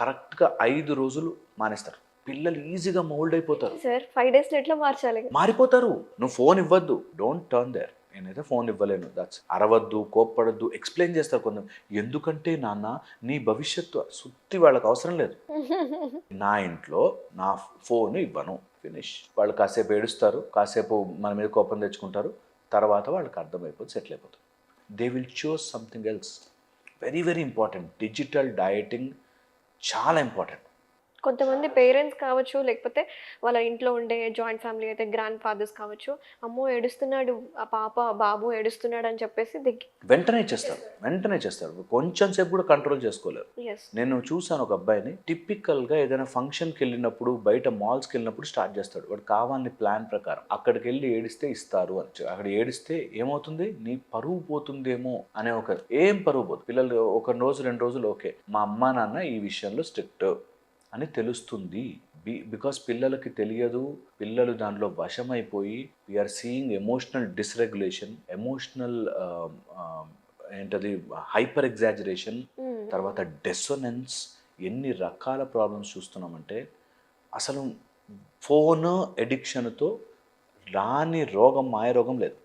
కరెక్ట్గా ఐదు రోజులు మానేస్తారు. పిల్లలు ఈజీగా మౌల్డ్ అయిపోతారు. సార్ ఫైవ్ డేస్లో ఎట్లా మార్చాలి. మారిపోతారు. నువ్వు ఫోన్ ఇవ్వద్దు. డోంట్ టర్న్ దేర్ నేనైతే ఫోన్ ఇవ్వలేను. దట్స్ అరవద్దు కోప్పడద్దు ఎక్స్ప్లెయిన్ చేస్తారు కొందరు. ఎందుకంటే నాన్న నీ భవిష్యత్తు సుత్తి వాళ్ళకి అవసరం లేదు. నా ఇంట్లో నా ఫోన్ ఇవ్వను. ఫినిష్ వాళ్ళు కాసేపు ఏడుస్తారు. కాసేపు మన మీద కోపం తెచ్చుకుంటారు. తర్వాత వాళ్ళకి అర్థమైపోతుంది సెటిల్ అయిపోతుంది they will choose something else very very important digital dieting చాలా ఇంపార్టెంట్. కొంతమంది పేరెంట్స్ కావచ్చు లేకపోతే వాళ్ళ ఇంట్లో ఉండే జాయింట్ ఫ్యామిలీ అయితే గ్రాండ్ ఫాదర్స్ కావచ్చు అమ్మో ఏడుస్తున్నాడు ఆ పాప బాబు ఏడుస్తున్నాడు అని చెప్పేసి దిగి వెంటనే చేస్తారు. వెంటనే చేస్తారు. కొంచెం సేపు కూడా కంట్రోల్ చేసుకోలేరు. నేను చూసాను ఒక అబ్బాయిని టిపికల్గా ఏదైనా ఫంక్షన్కి వెళ్ళినప్పుడు బయట మాల్స్కి వెళ్ళినప్పుడు స్టార్ట్ చేస్తాడు. వాడు కావాలని ప్లాన్ ప్రకారం అక్కడికి వెళ్ళి ఏడిస్తే ఇస్తారు అని. అక్కడ ఏడిస్తే ఏమవుతుంది? నీ పరువు పోతుందేమో అనే ఒక ఏం పరువు పోదు. పిల్లలు ఒక రోజు రెండు రోజులు ఓకే. మా అమ్మా నాన్న ఈ విషయంలో స్ట్రిక్ట్. అని తెలుస్తుంది. బి బికాస్ పిల్లలకి తెలియదు పిల్లలు దానిలో వశమైపోయి we're seeing emotional dysregulation emotional ఏంటది హైపర్ ఎగ్జాజరేషన్ తర్వాత డెసోనెన్స్ ఎన్ని రకాల ప్రాబ్లమ్స్ చూస్తున్నామంటే అసలు ఫోన్ ఎడిక్షన్తో రాని రోగం మాయ రోగం లేదు.